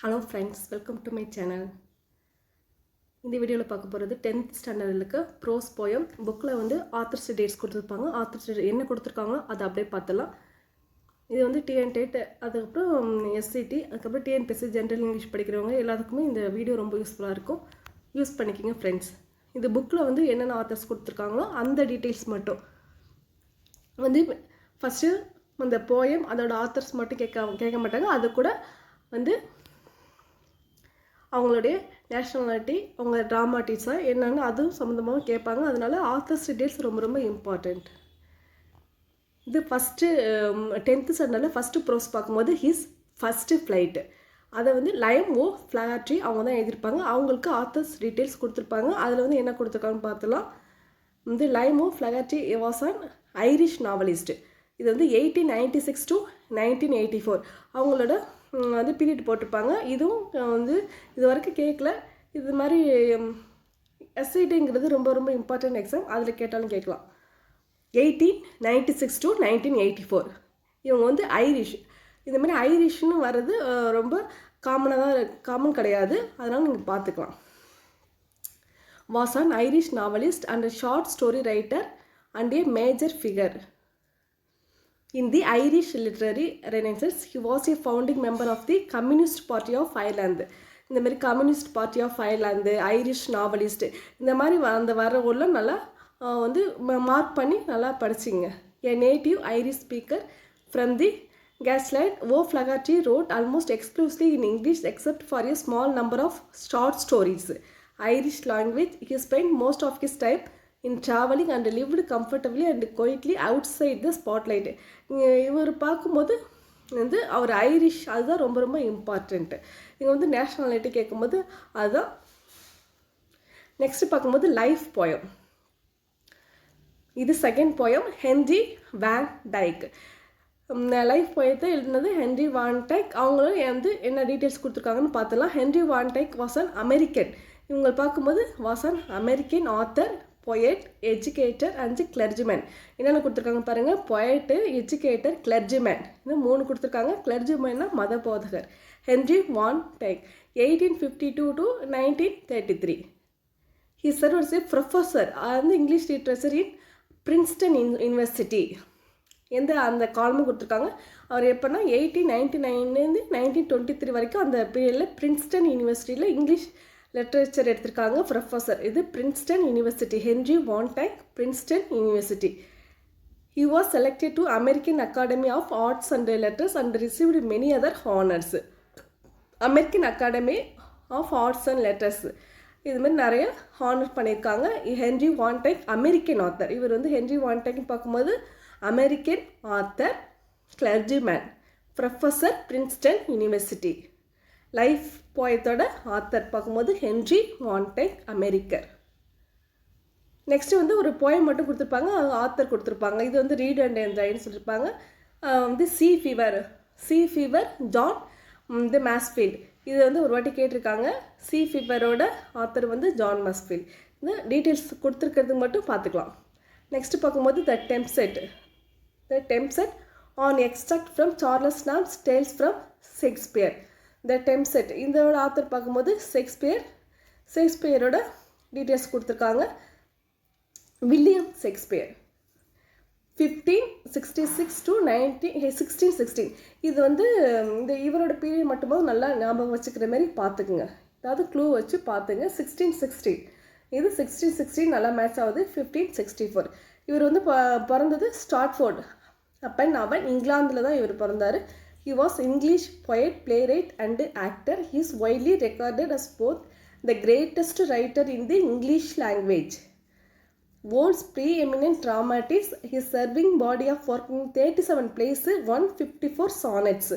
Hello friends welcome to my channel இந்த வீடியோவில் பார்க்க போகிறது டென்த் ஸ்டாண்டர்டுக்கு ப்ரோஸ் போயம் புக்கில் வந்து ஆத்தர்ஸ் டேட்ஸ் கொடுத்துருப்பாங்க. ஆத்தர்ஸ் என்ன கொடுத்துருக்காங்களோ அதை அப்படியே பார்த்துலாம் இது வந்து டிஎன் டேட் அதுக்கப்புறம் எஸ்சிடி அதுக்கப்புறம் டிஎன்பிஎஸ்சி ஜென்ரல் இங்கிலீஷ் படிக்கிறவங்க எல்லாத்துக்குமே இந்த வீடியோ ரொம்ப யூஸ்ஃபுல்லாக இருக்கும். யூஸ் பண்ணிக்கிங்க ஃப்ரெண்ட்ஸ் இந்த புக்கில் வந்து என்னென்ன ஆத்தர்ஸ் கொடுத்துருக்காங்களோ அந்த டீட்டெயில்ஸ் மட்டும். வந்து ஃபஸ்ட்டு அந்த போயம் அதோட ஆத்தர்ஸ் மட்டும் கேட்க கேட்க மாட்டாங்க. அது கூட வந்து அவங்களுடைய நேஷ்னாலிட்டி அவங்க ட்ராமா டீச்சர் என்னென்னு அதுவும் சம்மந்தமாகவும் கேட்பாங்க. அதனால ஆத்தர்ஸ் டீட்டெயில்ஸ் ரொம்ப ரொம்ப இம்பார்ட்டண்ட் இது ஃபஸ்ட்டு டென்த்து ஸ்டாண்டர்டில் ஃபஸ்ட்டு ப்ரோஸ் பார்க்கும்போது ஹிஸ் ஃபஸ்ட்டு ஃப்ளைட்டு அதை வந்து லைம் ஓ ஃப்ளாட்ரி அவங்க தான் எழுதியிருப்பாங்க. அவங்களுக்கு ஆத்தர்ஸ் டீட்டெயில்ஸ் கொடுத்துருப்பாங்க. அதில் வந்து என்ன கொடுத்துருக்காங்கன்னு பார்த்துலாம் வந்து Liam O'Flaherty was an Irish novelist இது வந்து eighteen ninety six to nineteen eighty four அவங்களோட வந்து பீரியட் போட்டிருப்பாங்க. இதுவும் வந்து இது வரைக்கும் கேட்கல இது மாதிரி எஸ்ஐடிங்கிறது ரொம்ப ரொம்ப இம்பார்ட்டன்ட் எக்ஸாம் அதில் கேட்டாலும் கேட்கலாம். Eighteen ninety six to nineteen eighty four இவங்க வந்து ஐரிஷ் இந்த மாதிரி ஐரிஷ்னு வர்றது ரொம்ப காமனாக தான் காமன் கிடையாது. அதனால் நீங்கள் பார்த்துக்கலாம் was an Irish novelist and short story writer and a major figure. In the Irish literary renaissance, he was a founding member of the communist party of Ireland. இந்த மாதிரி communist party of Ireland Irish novelist இந்த மாதிரி அந்த வர ஊரில் நல்லா வந்து mark பண்ணி நல்லா படிச்சிங்க a native Irish speaker from the gaslight O'Flaherty wrote almost exclusively in English except for a small number of short stories Irish language he spend most of his time in travelling and lived comfortably and quietly outside the spotlight இவர் பார்க்கும்போது வந்து அவர் Irish அதுதான் ரொம்ப ரொம்ப important இங்கே வந்து nationality கேட்கும்போது அதுதான் நெக்ஸ்ட்டு பார்க்கும்போது லைஃப் போயம் இது second poem Henry Van Dyke life போயத்தை எழுதினது ஹென்ரி வான் டைக் அவங்களும் வந்து என்ன டீட்டெயில்ஸ் கொடுத்துருக்காங்கன்னு பார்த்தலாம் Henry Van Dyke was an American இவங்க பார்க்கும்போது was an American author poet educator and clergyman என்னென்ன கொடுத்துருக்காங்க பாருங்கள் பொயட்டு எஜுகேட்டர் கிளர்ஜிமேன் இந்த மூணு கொடுத்துருக்காங்க. கிளர்ஜிமேன்னா மத போதகர். Henry Van Dyke eighteen fifty two to nineteen thirty three he serve as a professor வந்து English literature in Princeton University எந்த அந்த காலமும் கொடுத்துருக்காங்க? அவர் எப்போனா எயிட்டீன் நைன்டி நைன்லேருந்து நைன்டீன் டுவெண்ட்டி த்ரீ வரைக்கும் அந்த பீரியடில் பிரின்ஸ்டன் யூனிவர்சிட்டியில் இங்கிலீஷ் லிட்ரேச்சர் எடுத்திருக்காங்க. ப்ரொஃபஸர் இது Princeton University. Henry Van Dyke Princeton University. He was selected to American Academy of Arts and Letters and received many other honours American Academy of Arts and Letters இது மாதிரி நிறைய honour பண்ணியிருக்காங்க. Henry வான்டெக் American author இவர் வந்து Henry வான்டெக்னு பார்க்கும்போது American author clergyman professor Princeton University life போயத்தோட author பார்க்கும்போது Henry வான்டெக் அமெரிக்கர். நெக்ஸ்ட்டு வந்து ஒரு போயம் மட்டும் கொடுத்துருப்பாங்க ஆத்தர் கொடுத்துருப்பாங்க. இது வந்து ரீட் அண்ட் என்ஜாய்னு சொல்லியிருப்பாங்க வந்து sea fever sea fever John the Masefield இது வந்து ஒரு வாட்டி கேட்டிருக்காங்க. சி ஃபீவரோட ஆத்தர் வந்து ஜான் மஸ்ஃபீல்ட் இந்த டீட்டெயில்ஸ் கொடுத்துருக்கிறது மட்டும் பார்த்துக்கலாம். நெக்ஸ்ட்டு பார்க்கும்போது the tempest the tempest an extract from Charles Lamb's tales from Shakespeare the tempest இதோட ஆத்தர் பார்க்கும்போது ஷேக்ஸ்பியர் ஷேக்ஸ்பியரோட டீட்டெயில்ஸ் கொடுத்துருக்காங்க. William Shakespeare fifteen sixty six to nineteen sixteen sixteen இது வந்து இந்த இவரோட பீரியட் மட்டும்போது நல்லா ஞாபகம் வச்சுக்கிற மாதிரி பார்த்துக்குங்க. அதாவது க்ளூ வச்சு பார்த்துங்க. சிக்ஸ்டீன் சிக்ஸ்டீன் இது சிக்ஸ்டீன் சிக்ஸ்டீன் நல்லா மேட்ச் ஆகுது. ஃபிஃப்டீன் சிக்ஸ்டி ஃபோர் இவர் வந்து ப- பிறந்தது ஸ்டாட்ஃபோர்ட் அப்பன் அவன் இங்கிலாந்தில் தான் இவர் பிறந்தார். He was English poet playwright and actor he is widely regarded as both the greatest writer in the english language World's preeminent dramatist, his serving body of work in 37 plays, 154 sonnets.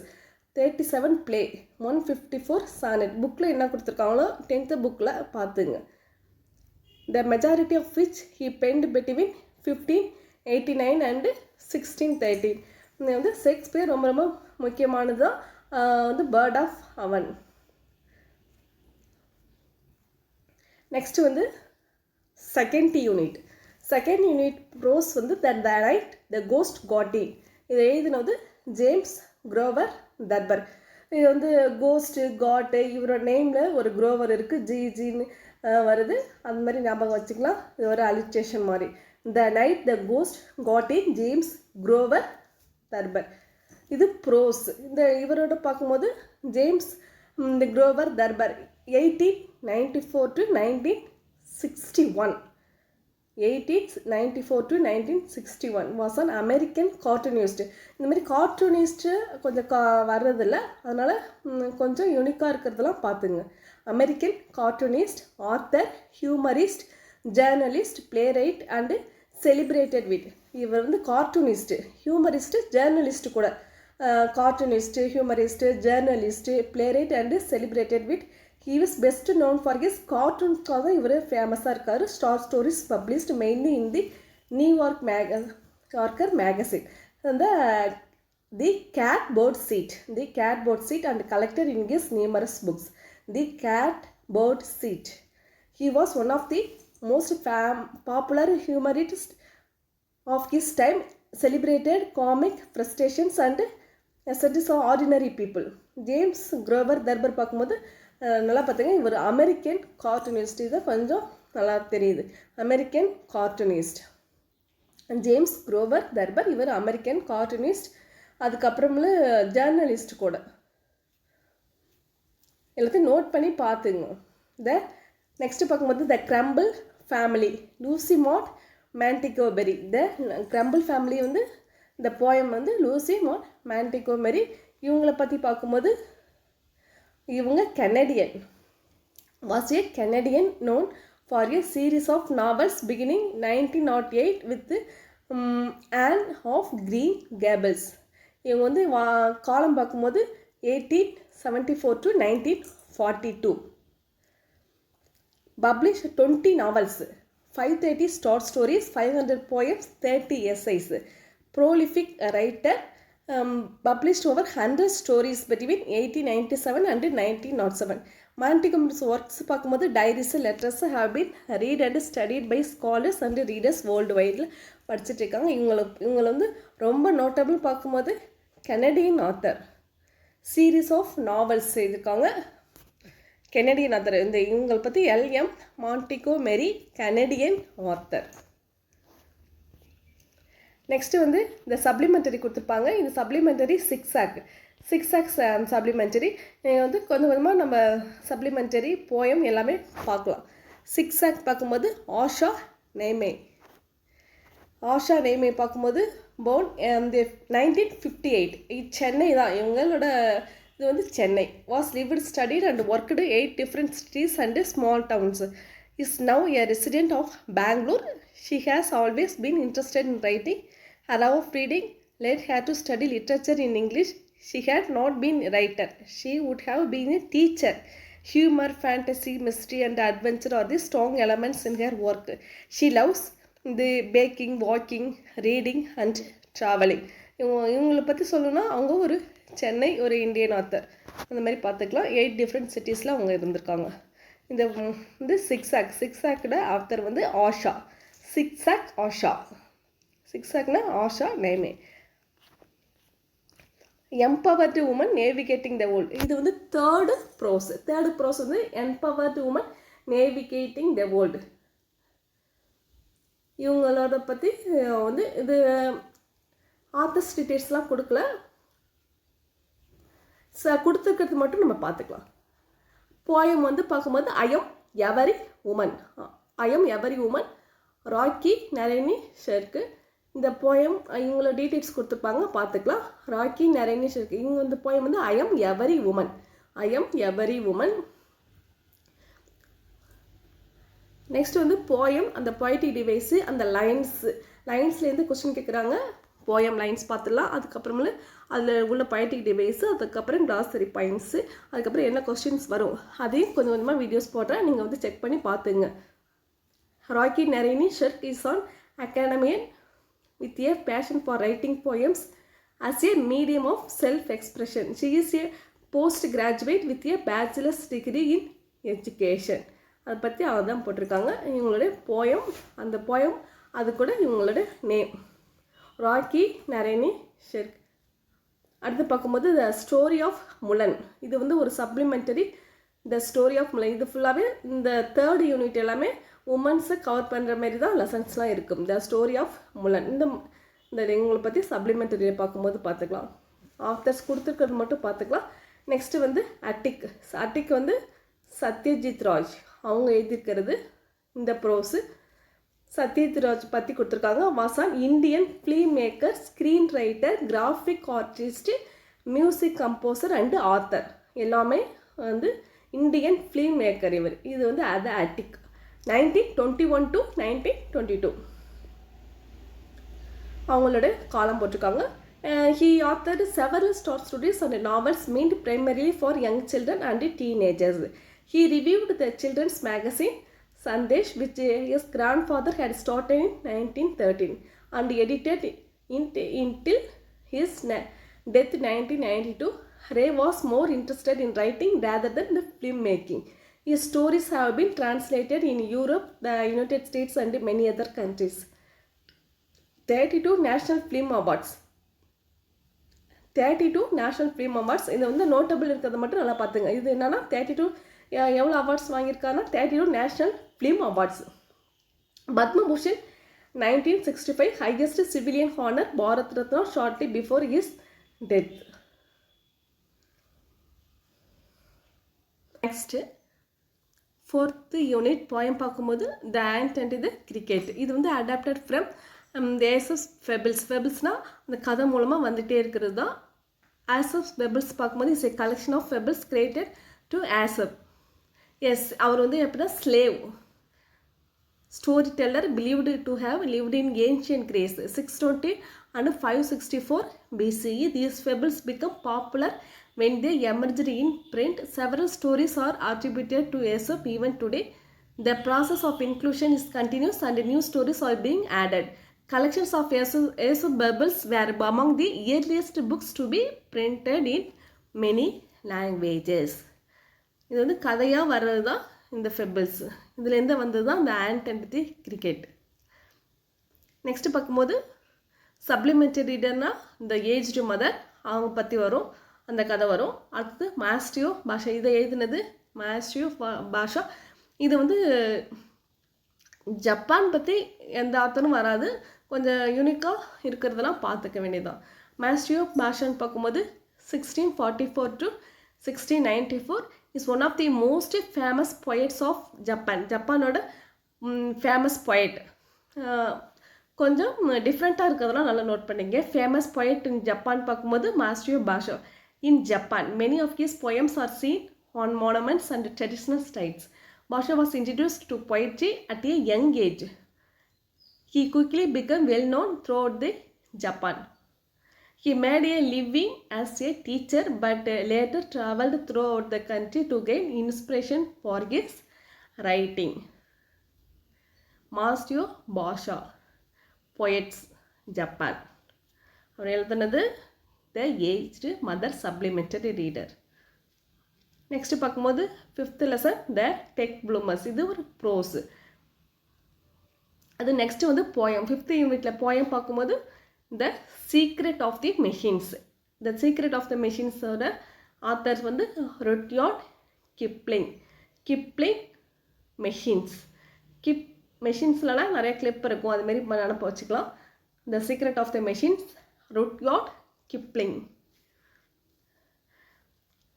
37 play, 154 sonnet. புக்கில் என்ன கொடுத்துருக்காங்களோ tenth புக்கில் பார்த்துங்க the majority of which he penned between 1589 and 1613. இது வந்து Shakespeare ரொம்ப ரொம்ப முக்கியமானது தான். வந்து பேர்ட் ஆஃப் அவன் நெக்ஸ்ட் வந்து second unit second unit prose வந்து த த நைட் த கோஸ்ட் காட்டி இதை எழுதினது ஜேம்ஸ் குரோவர் தர்பர் இது வந்து கோஸ்ட்டு காட்டு இவரோட நேமில் ஒரு குரோவர் இருக்குது ஜி ஜின்னு வருது. அந்த மாதிரி ஞாபகம் வச்சுக்கலாம். இது ஒரு அலிட்ரேஷன் மாதிரி. The night the ghost got in James Grover Thurber இது ப்ரோஸ் இந்த இவரோட பார்க்கும்போது ஜேம்ஸ் இந்த Grover Thurber eighteen ninety four to nineteen sixty one eighteen ninety four to nineteen sixty one was an American cartoonist இந்த மாதிரி cartoonist கொஞ்சம் கா வர்றதில்ல. அதனால் கொஞ்சம் யூனிக்காக இருக்கிறதெல்லாம் பார்த்துங்க. American cartoonist author humorist journalist playwright and celebrated with இவர் வந்து கார்ட்டூனிஸ்ட்டு ஹியூமரிஸ்ட்டு ஜேர்னலிஸ்ட்டு கூட. Cartoonist humorist journalist playwright and celebrated with he is best known for his கார்ட்டூன்ஸ்க்காக இவர் ஃபேமஸாக இருக்கார். Star stories published mainly in the New York mag Yorker magazine அந்த the catbird seat the catbird seat and collector in his numerous books the catbird seat he was one of the most fame popular humorist of his time celebrated comic frustrations and ascetics of ordinary James Grover Thurber பார்க்கும்போது நல்லா பார்த்தீங்க. இவர் American cartoonist இதை கொஞ்சம் நல்லா தெரியுது. American cartoonist James Grover Thurber இவர் American cartoonist அதுக்கப்புறமேலு ஜேர்னலிஸ்ட் கூட. எல்லாத்தையும் நோட் பண்ணி பார்த்துங்க. த நெக்ஸ்ட்டு பார்க்கும்போது the Crumble family Lucy Maud Montgomery the Crumble family வந்து இந்த போயம் வந்து லூசி மோன் மேண்டிகோ மெரி இவங்கள பற்றி பார்க்கும்போது இவங்க Canadian was a Canadian known for a series of novels beginning nineteen not eight with Anne of Green Gables இவங்க வந்து வா காலம் பார்க்கும்போது eighteen seventy four to nineteen forty two publish twenty novels five thirty start stories five hundred poems thirty எஸ்ஐஸ் prolific writer published over hundred stories between eighty ninety seven and nineteen not seven Montgomery's works பார்க்கும்போது diaries letters have been read and studied by scholars and readers world வைடில் படிச்சுட்டு இருக்காங்க. இவங்களுக்கு இவங்களை வந்து ரொம்ப notable பார்க்கும்போது Canadian author series of novels எழுதியிருக்காங்க. Canadian author இந்த இவங்களை பற்றி L M Montgomery Canadian author next வந்து இந்த சப்ளிமெண்டரி கொடுத்துருப்பாங்க. இந்த சப்ளிமெண்டரி சிக்ஸ் ஆக் சிக்ஸ் ஆக்ஸ் சப்ளிமெண்டரி வந்து கொஞ்சம் கொஞ்சமாக நம்ம சப்ளிமெண்டரி போயம் எல்லாமே பார்க்கலாம். சிக்ஸ் ஆக் பார்க்கும்போது ஆஷா நெய்மே ஆஷா நெய்மே பார்க்கும்போது born nineteen fifty eight Chennai தான். இவங்களோட இது வந்து Chennai. Was lived studied and worked eight different cities and small towns is now a resident of Bangalore she has always been interested in writing her of reading led her to study literature in English she had not been writer she would have been a teacher humour fantasy mystery and adventure are the strong elements in her work she loves the baking walking reading and travelling இவங்க இவங்களை பற்றி சொல்லணும்னா அவங்க ஒரு சென்னை ஒரு Indian author அந்த மாதிரி பார்த்துக்கலாம். எயிட் டிஃப்ரெண்ட் சிட்டிஸில் அவங்க இருந்திருக்காங்க. இந்த வந்து சிக்ஸ் ஆக் சிக்ஸ் ஆக்கோட ஆத்தர் வந்து ஆஷா. சிக்ஸ் ஆக் ஆஷா. சிக்ஸ் ஆக்னா Asha நேமே. Empowered women navigating the world இது வந்து தேர்டு ப்ரோஸ் தேர்டு ப்ரோஸ் வந்து empowered women navigating the world இவங்களோட பற்றி வந்து இது ஆத்தர்ஸ் டீட்டெயில்ஸ்லாம் கொடுக்கல. ச கொடுத்துருக்கிறது மட்டும் நம்ம பார்த்துக்கலாம். போயம் வந்து பார்க்கும்போது I'm every woman I'm every woman Rakhi Nariani Shirke இந்த போயம் இவங்களோட டீட்டெயில்ஸ் கொடுத்துருப்பாங்க பார்த்துக்கலாம். ராக்கி நரேனி ஷெர்க்கு இவங்க வந்து போயம் வந்து I'm every woman I'm every woman next வந்து போயம் அந்த பொய்டிக் டிவைஸு அந்த லைன்ஸு லைன்ஸ்லேருந்து கொஸ்டின் கேட்குறாங்க போயம் லைன்ஸ் பார்த்துடலாம். அதுக்கப்புறமேல அதில் உள்ள பயட்டிக் டிவைஸு அதுக்கப்புறம் கிளாசரி பாயிண்ட்ஸு அதுக்கப்புறம் என்ன கொஸ்டின்ஸ் வரும் அதையும் கொஞ்சம் கொஞ்சமாக வீடியோஸ் போடுறேன். நீங்கள் வந்து செக் பண்ணி பார்த்துங்க. Rakhi Nariani Shirke is an academician with a passion for writing poems as a medium of self expression she is a post graduate with a bachelor's degree in education அதை பற்றி அவர் தான் போட்டிருக்காங்க. இவங்களுடைய போயம் அந்த poem அது கூட இவங்களோட name rakhi Nariani Shirke. அடுத்து பார்க்கும்போது த ஸ்டோரி ஆஃப் முலன். இது வந்து ஒரு supplementary the story of Mulan. இது ஃபுல்லாகவே இந்த தேர்ட் யூனிட் எல்லாமே உமன்ஸை கவர் பண்ணுற மாதிரி தான் லெசன்ஸ்லாம் இருக்கும். The story of Mulan. இந்த இந்த இவங்களை பற்றி சப்ளிமெண்டரியில் பார்க்கும்போது பார்த்துக்கலாம். ஆஃப்டர்ஸ் கொடுத்துருக்கிறது மட்டும் பார்த்துக்கலாம். நெக்ஸ்ட்டு வந்து அட்டிக் அட்டிக் வந்து சத்யஜித் ராஜ் அவங்க எழுதியிருக்கிறது இந்த ப்ரோஸு சத்யத்ராஜ் பற்றி கொடுத்துருக்காங்க. Was an Indian film maker screen writer graphic artist music composer and author எல்லாமே வந்து இந்தியன் ஃபிலிம் மேக்கர் இவர். இது வந்து அத attic nineteen twenty one to nineteen twenty two அவங்களோட காலம் போட்டிருக்காங்க. He author several star stories and novels meant primarily for young children and teenagers he reviewed the children's magazine Sandesh which his grandfather had started in 1913 and edited it until his na- death 1992. Ray was more interested in writing rather than the filmmaking. His stories have been translated in Europe, the United States, and many other countries. 32 National Film Awards. Thirty two national film awards இது வந்து notable இருக்கிறத மட்டும் நல்லா பார்த்துங்க இது என்னன்னா thirty two எவ்வளோ awards வாங்கியிருக்காருன்னா thirty two national film awards Padma Bhushan nineteen sixty five highest civilian honour Bharat Ratna shortly before is death next fourth unit poem பார்க்கும்போது த ஆண்ட் அண்ட் இது கிரிக்கெட் இது வந்து அடாப்டட் ஃப்ரம் ஏசஸ் fables ஃபெபிள்ஸ்னால் அந்த கதை மூலமாக வந்துகிட்டே இருக்கிறது தான். ஆசப் ஃபெபிள்ஸ் பார்க்கும்போது is a collection of fables created to Aesop S அவர் வந்து எப்படின்னா slave storyteller believed to have lived in ancient Greece 620 and 564 BCE. These fables become popular when they emerged in print. Several stories are attributed to Aesop even today. The process of inclusion is continuous and new stories are being added. Collections of Aesop, Aesop fables were among the earliest books to be printed in many languages. இது வந்து கதையாக வர்றது தான் இந்த ஃபெபிள்ஸ் இதுலேருந்து வந்தது தான் இந்த ஆண்ட் கிரிக்கெட் நெக்ஸ்ட்டு பார்க்கும்போது சப்ளிமெண்ட்ரி ரீடர்னா இந்த ஏஜ்டு மதர் அவங்க பற்றி வரும் அந்த கதை வரும். அடுத்தது மாஸ்டியோ பாஷா. இதை எழுதினது மாஸ்டியோ பாஷா. இது வந்து ஜப்பான் பற்றி எந்த ஆத்தரும் வராது. கொஞ்சம் யூனிக்காக இருக்கிறதெல்லாம் பார்த்துக்க வேண்டியதுதான். மாஸ்டியோ பாஷான்னு பார்க்கும்போது sixteen forty four to sixteen ninety four is one of the most famous poets of Japan ஜப்பானோட famous poet கொஞ்சம் டிஃப்ரெண்ட்டாக இருக்கிறதெல்லாம் நல்லா நோட் பண்ணிங்க ஃபேமஸ் பொயட் இன் ஜப்பான் பார்க்கும்போது மாஸ்டியோ Basho in Japan many of his poems are seen on monuments and traditional styles Basho was introduced to poetry at a young age he quickly become well known throughout the Japan He made a living as a teacher but later later traveled throughout the country to gain inspiration for his writing. மாஸ்டியோ Basho poets Japan அவர் எழுதுனது the aged mother supplementary reader next பார்க்கும்போது fifth lesson the tech bloomers இது ஒரு prose அது next வந்து poem fifth யூனிட்டில் poem பார்க்கும்போது the secret of the machines the secret of the மெஷின்ஸோட authors வந்து ரொட்யாட் கிப்ளிங் கிப்ளிங் மெஷின்ஸ் கிப் மெஷின்ஸ்லலாம் நிறைய கிளிப் இருக்கும். அதுமாரி நினப்ப வச்சுக்கலாம். The secret of the machines Rudyard Kipling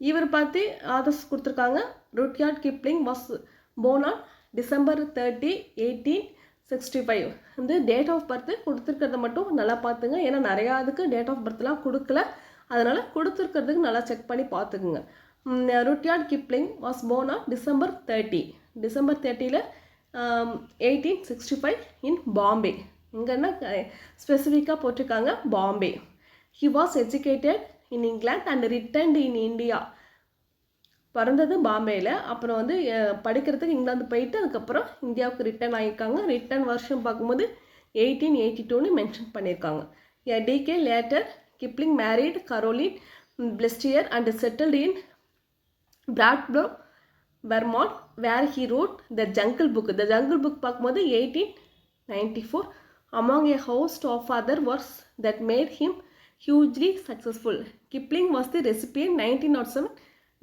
இவர் பார்த்து ஆதர்ஸ் கொடுத்துருக்காங்க. Rudyard Kipling was born on December thirty eighteen sixty five வந்து டேட் ஆஃப் பர்த்து கொடுத்துருக்கிறத மட்டும் நல்லா பார்த்துங்க. ஏன்னா நிறையா அதுக்கு டேட் ஆஃப் பர்த்லாம் கொடுக்கல. அதனால் கொடுத்துருக்கிறதுக்கு நல்லா செக் பண்ணி பார்த்துக்குங்க. Rudyard Kipling was born on December thirty December தேர்ட்டியில் eighteen sixty five in Bombay இங்கன்னா ஸ்பெசிஃபிக்காக போட்டிருக்காங்க? Bombay he was educated in England and returned in India பிறந்தது பாம்பேயில் அப்புறம் வந்து படிக்கிறதுக்கு இங்கிலாந்து போயிட்டு அதுக்கப்புறம் இந்தியாவுக்கு ரிட்டர்ன் ஆகியிருக்காங்க ரிட்டர்ன் வருஷம் பார்க்கும்போது எயிட்டீன் எயிட்டி டூன்னு மென்ஷன் பண்ணியிருக்காங்க. Decay later Kipling married Caroline Balestier and settled in Brattleboro Vermont where he wrote the jungle book the jungle book பார்க்கும்போது eighteen ninety four among a host of other works that made him hugely successful Kipling was the recipient nineteen nought seven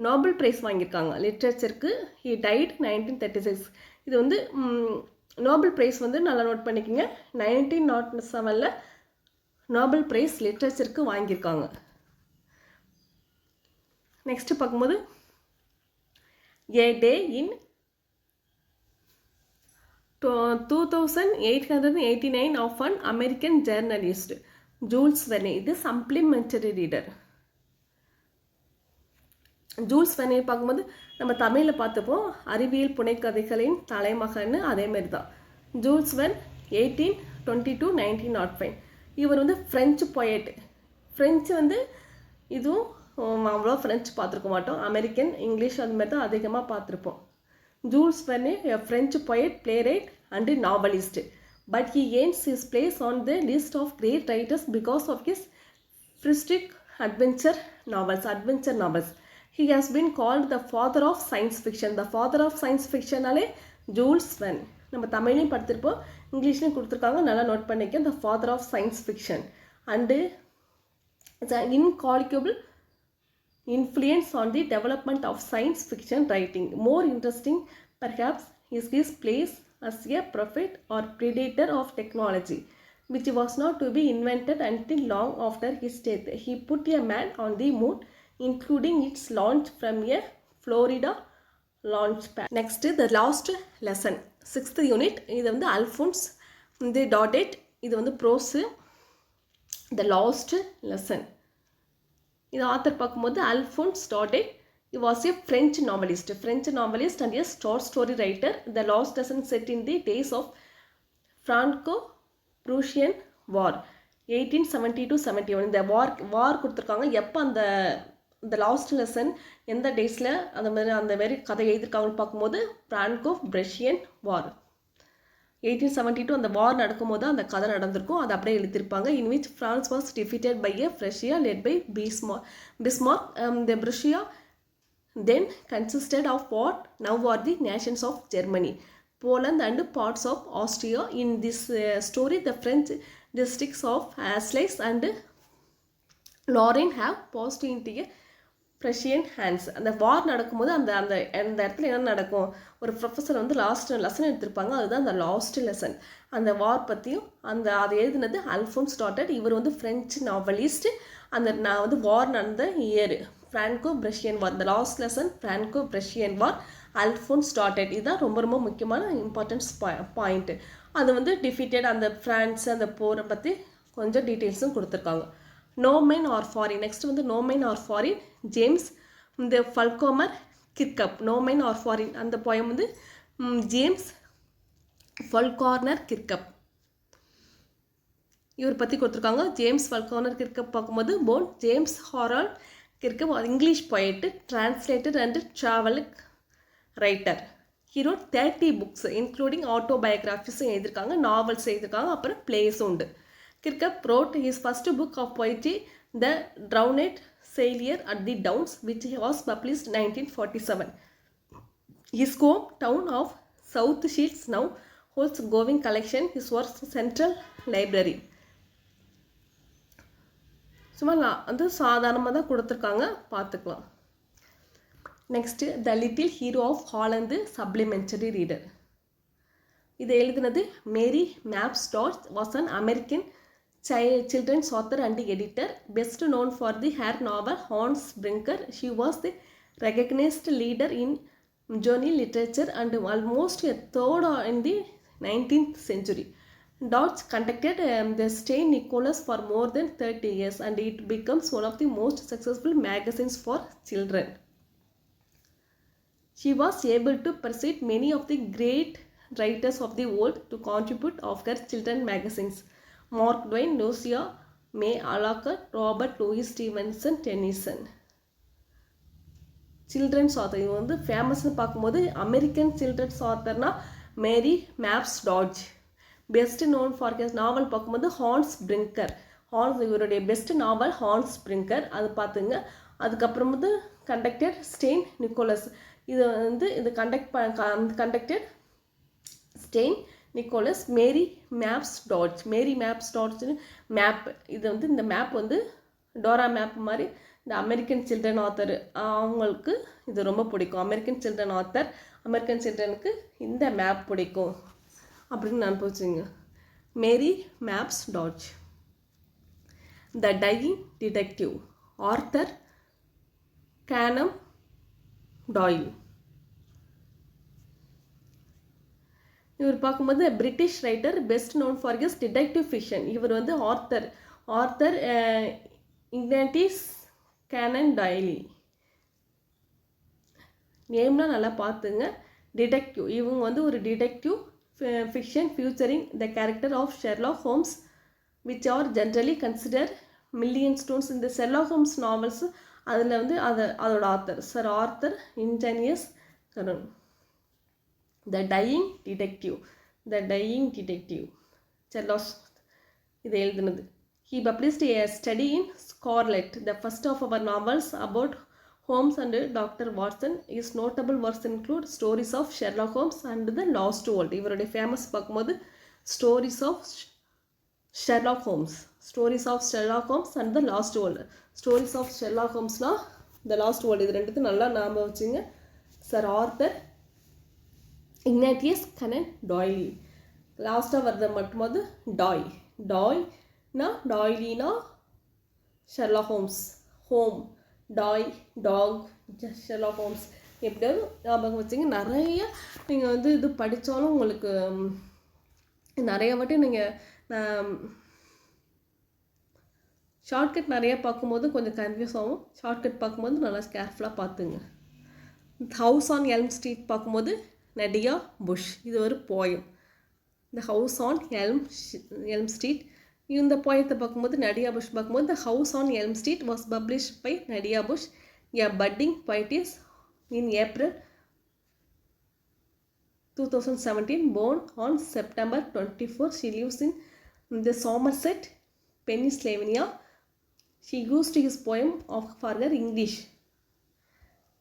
Nobel prize வாங்கியிருக்காங்க. லிட்ரேச்சருக்கு he died nineteen thirty six இது வந்து Nobel prize வந்து நல்லா note பண்ணிக்கோங்க. Nineteen nought செவனில் Nobel prize லிட்ரேச்சருக்கு வாங்கியிருக்காங்க. Next பார்க்கும்போது a day in two thousand eight hundred eighty nine of an American journalist Jules Verne இது சப்ளிமெண்டரி ரீடர் ஜூல்ஸ் வெனே பார்க்கும்போது நம்ம தமிழில் பார்த்துப்போம். அறிவியல் புனைக்கதைகளின் தலைமகன்னு அதேமாரி தான் Jules Verne eighteen twenty two nineteen nought five இவர் வந்து ஃப்ரெஞ்சு பொயட் ஃப்ரெஞ்சு வந்து இதுவும் அவ்வளோ ஃப்ரெஞ்சு பார்த்துருக்க மாட்டோம். அமெரிக்கன் இங்கிலீஷ் அந்த மாதிரி தான் அதிகமாக பார்த்துருப்போம். Jules Verne French poet playwright and novelist but he he is placed on the list of great writers because of his futuristic adventure novels adventure novels he has been called the father of science fiction the father of science ஃபிக்ஷனாலே Jules Verne நம்ம தமிழ்லையும் படுத்திருப்போம் இங்கிலீஷ்லையும் கொடுத்துருக்காங்க நல்லா note பண்ணிக்க the father of science fiction and it's a incalculable influence on the development of science fiction writing more interesting perhaps is his place as a prophet or predictor of technology which was not to be invented until long after his death he put a man on the moon including its launch from a Florida launch pad. Next, the last lesson, sixth unit இது வந்து Alphonse இந்த Daudet இது வந்து prose the last lesson இது author பார்க்கும்போது Alphonse Daudet he was a French novelist French novelist and a short story writer the last lesson set in the days of Franco Prussian war eighteen seventy to seventy one இந்த war war கொடுத்துருக்காங்க. எப்போ அந்த இந்த last lesson எந்த டேஸில் அந்த மாதிரி அந்த மாதிரி கதை எழுதியிருக்காங்கன்னு பார்க்கும்போது Franco Prussian war eighteen seventy two அந்த வார் நடக்கும்போது அந்த கதை நடந்திருக்கும். அதை அப்படியே எழுதியிருப்பாங்க. In which France was defeated by a Prussia led by Bismarck Bismarck the Prussia then consisted of what now are the nations of Germany Poland and parts of Austria in this story the French districts of Alsace and Lorraine have positive passed Prussian hands அந்த war நடக்கும்போது அந்த அந்த அந்த இடத்துல என்ன நடக்கும்? ஒரு professor வந்து லாஸ்ட் லெசன் எடுத்திருப்பாங்க. அதுதான் அந்த லாஸ்ட் லெசன் அந்த வார் பற்றியும் அந்த அதை எழுதினது அல்ஃபோன்ஸ் டாட்டட் இவர் வந்து ஃப்ரெஞ்சு நாவலிஸ்ட் அந்த நான் வந்து வார் நடந்த இயர் ஃப்ரான்கோ பிரஷியன் வார் இந்த last lesson Franco Prussian war Alphonse Daudet இதுதான் ரொம்ப ரொம்ப முக்கியமான இம்பார்ட்டன்ஸ் பாயிண்ட்டு அது வந்து டிஃபீட்டட் அந்த ஃப்ரான்ஸ் அந்த போரை பற்றி கொஞ்சம் டீட்டெயில்ஸும் கொடுத்துருக்காங்க. நோமென் ஆர் ஃபாரின் நெக்ஸ்ட் வந்து நோமென் ஆர் ஃபாரின் ஜேம்ஸ் இந்த Falconer Kirkup no men are foreign அந்த போயம் வந்து ஜேம்ஸ் ஃபல்கார்னர் கிர்கப் இவர் பற்றி கொடுத்துருக்காங்க. ஜேம்ஸ் ஃபல்கார்னர் கிர்கப் பார்க்கும்போது born James Harold Kirkup English poet translator and travel writer he wrote thirty books including ஆட்டோபயோகிராஃபிஸும் எழுதியிருக்காங்க novels எழுதியிருக்காங்க அப்புறம் பிளேஸும் உண்டு. Kirkup wrote his first book of poetry, The Drowned Sailor at the Downs, which was published 1947. His hometown of South Shields now holds Goving collection, his works Central Library. சும்மா நான் வந்து சாதாரணமாக தான் கொடுத்துருக்காங்க பார்த்துக்கலாம் next the little hero of Holland supplementary reader இதை எழுதினது Mary Mapes Dodge was an American child, children's author and editor, best known for the hair novel Hans Brinker. She was the recognized leader in journey literature and almost a third in the 19th century. Dodge conducted um, the Stein Nicholas for more than 30 years and it becomes one of the most successful magazines for children. She was able to persuade many of the great writers of the world to contribute of her children magazines. Mark Twain Louisa May Alcott Robert Louis Stevenson Tennyson children's author இவங்க வந்து ஃபேமஸ்னு பார்க்கும்போது American children's ஆத்தர்னா Mary Mapes Dodge best known for case novel பார்க்கும்போது Hans Brinker Hans இவருடைய best novel Hans Brinker அது பார்த்துங்க. அதுக்கப்புறம் வந்து கண்டக்டர் ஸ்டெயின் நிக்கோலஸ் இது வந்து இது conduct conductor stain Nicholas Mary Mapes Dodge Mary Mapes டாட்ஸ்னு map இது வந்து இந்த மேப் வந்து டோரா மேப் மாதிரி இந்த அமெரிக்கன் சில்ட்ரன் ஆத்தர் அவங்களுக்கு இது ரொம்ப பிடிக்கும். அமெரிக்கன் சில்ட்ரன் ஆத்தர் அமெரிக்கன் சில்ட்ரனுக்கு இந்த மேப் பிடிக்கும். அப்படின்னு நான் போச்சுங்க Mary Mapes Dodge the dying detective Arthur Conan Doyle இவர் பார்க்கும்போது British writer best known for his detective fiction இவர் வந்து Arthur Arthur Ignatius Conan Doyle நேம்லாம் நல்லா பார்த்துங்க. டிடெக்டிவ் இவங்க வந்து ஒரு detective fiction featuring the character of Sherlock Holmes which are generally considered milestones இந்த ஷெர்லாக் ஹோம்ஸ் நாவல்ஸ் அதில் வந்து அதை அதோட author sir Arthur இன்ஜனியஸ் Conan the dying detective the dying detective Sherlock இது எழுதுனது. He published a study in scarlet the first of our novels about Holmes and doctor Watson his notable works include stories of Sherlock Holmes and the lost world இவருடைய famous பார்க்கும்போது stories of Sherlock Holmes stories of Sherlock Holmes and the lost world stories of Sherlock ஹோம்ஸ்னால் the lost world இது ரெண்டுத்தையும் நல்லா ஞாபகம் வச்சுங்க. Sir Arthur Ignatius Conan Doyle. லாஸ்ட்டாக வர்றது மட்டுமாவது டாய். டாய்னா டாய்லினா ஷெர்லா ஹோம்ஸ். ஹோம். டாய் டாக் ஷெர்லா ஹோம்ஸ். எப்படியாவது ஞாபகம் வச்சுங்க. நிறைய நீங்கள் வந்து இது படித்தாலும் உங்களுக்கு நிறைய வாட்டி நீங்கள் ஷார்ட்கட் நிறைய பார்க்கும்போது கொஞ்சம் கன்ஃபியூஸ் ஆகும். ஷார்ட்கட் பார்க்கும்போது நல்லா கேர்ஃபுல்லாக பார்த்துங்க. ஹவுஸ் ஆன் எல்ம் ஸ்ட்ரீட் பார்க்கும்போது நடியா புஷ். இது ஒரு poem the house on Elm Elm Street இந்த போயத்தை பார்க்கும்போது நடியா புஷ் பார்க்கும்போது the house on Elm Street was published by Nadia Bush. A budding poetess in April two thousand seventeen born on September twenty four she lives in the Somerset Pennsylvania she use to his poem of for her English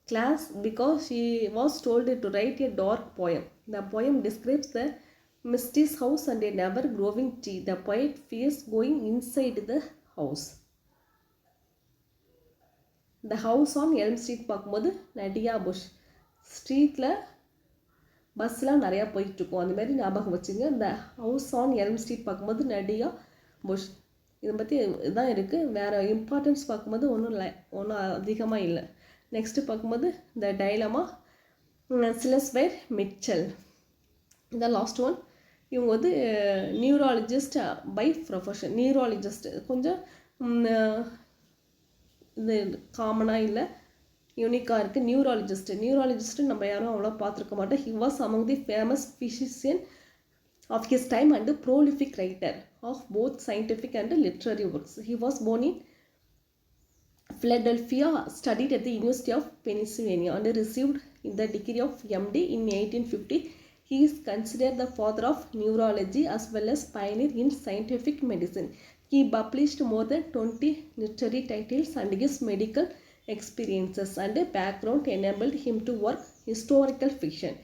class because she was told to write a dark poem the poem describes the mysterious house and a never growing tree the poet fears going inside the house the house on Elm Street பார்க்கும்போது Nadia push ஸ்ட்ரீட்டில் பஸ்லாம் நிறையா போயிட்டுருக்கோம் அந்தமாரி ஞாபகம் வச்சுங்க இந்த house on Elm street பார்க்கும்போது நடியா புஷ் இதை பற்றி இதுதான் இருக்குது வேறு இம்பார்ட்டன்ஸ் பார்க்கும்போது ஒன்றும் இல்லை ஒன்றும் அதிகமாக இல்லை நெக்ஸ்ட்டு பார்க்கும்போது the dilemma Silas Weir Mitchell இந்த லாஸ்ட் ஒன் இவங்க வந்து நியூராலஜிஸ்ட் பை ப்ரொஃபஷன் நியூராலஜிஸ்ட் கொஞ்சம் இது காமனாக இல்லை யூனிக்காக இருக்குது நியூராலஜிஸ்ட் நியூராலஜிஸ்ட் நம்ம யாரும் அவ்வளோ பார்த்துருக்க மாட்டோம். He was among the famous physician of his time and prolific writer of both scientific and literary works he was born in Philadelphia, studied at the University of Pennsylvania, and received the degree of MD in 1850. He is considered the father of neurology as well as pioneer in scientific medicine. He published more than 20 literary titles, and his medical experiences and background enabled him to work historical fiction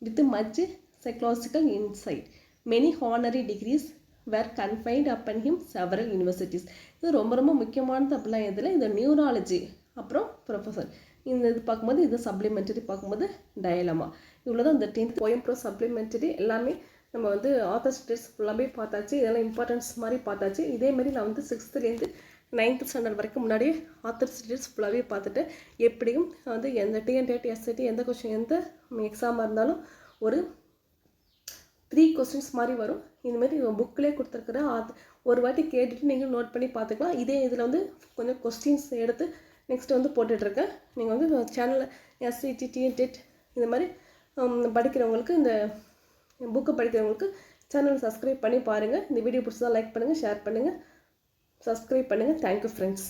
with much psychological insight. Many honorary degrees were confined upon him several universities. இது ரொம்ப ரொம்ப முக்கியமானது அப்படிலாம் இதில் இந்த neurology அப்புறம் professor இந்த இது பார்க்கும்போது இது சப்ளிமெண்டரி பார்க்கும்போது டயலமா இவ்வளோ தான் இந்த டென்த் போயம் ப்ரோ சப்ளிமெண்டரி எல்லாமே நம்ம வந்து ஆத்தர் ஸ்டேட்ஸ் ஃபுல்லாகவே பார்த்தாச்சு. இதெல்லாம் இம்பார்ட்டன்ஸ் மாதிரி பார்த்தாச்சு. இதேமாரி நான் வந்து சிக்ஸ்த்துலேருந்து நைன்த் ஸ்டாண்டர்ட் வரைக்கும் முன்னாடியே ஆத்தர் ஸ்டேட்ஸ் ஃபுல்லாகவே பார்த்துட்டு எப்படியும் வந்து எந்த டிஎன்டேட் எஸ்ஐடி எந்த கொஷின் எந்த எக்ஸாமாக இருந்தாலும் ஒரு த்ரீ கொஸ்டின்ஸ் மாதிரி வரும். இந்தமாரி புக்கிலே கொடுத்துருக்குற ஆத் ஒரு வாட்டி கேட்டுட்டு நீங்கள் நோட் பண்ணி பார்த்துக்கலாம். இதே இதில் வந்து கொஞ்சம் கொஸ்டின்ஸ் எடுத்து நெக்ஸ்ட் வந்து போட்டுட்ருக்கேன். நீங்கள் வந்து சேனலில் எஸ்சிடி டிஎன்டெட் இந்த மாதிரி படிக்கிறவங்களுக்கு இந்த புக்கு படிக்கிறவங்களுக்கு சேனல் சப்ஸ்கிரைப் பண்ணி பாருங்கள் இந்த வீடியோ பிடிச்சதா லைக் பண்ணுங்கள் ஷேர் பண்ணுங்கள் சப்ஸ்கிரைப் பண்ணுங்கள் தேங்க்யூ ஃப்ரெண்ட்ஸ்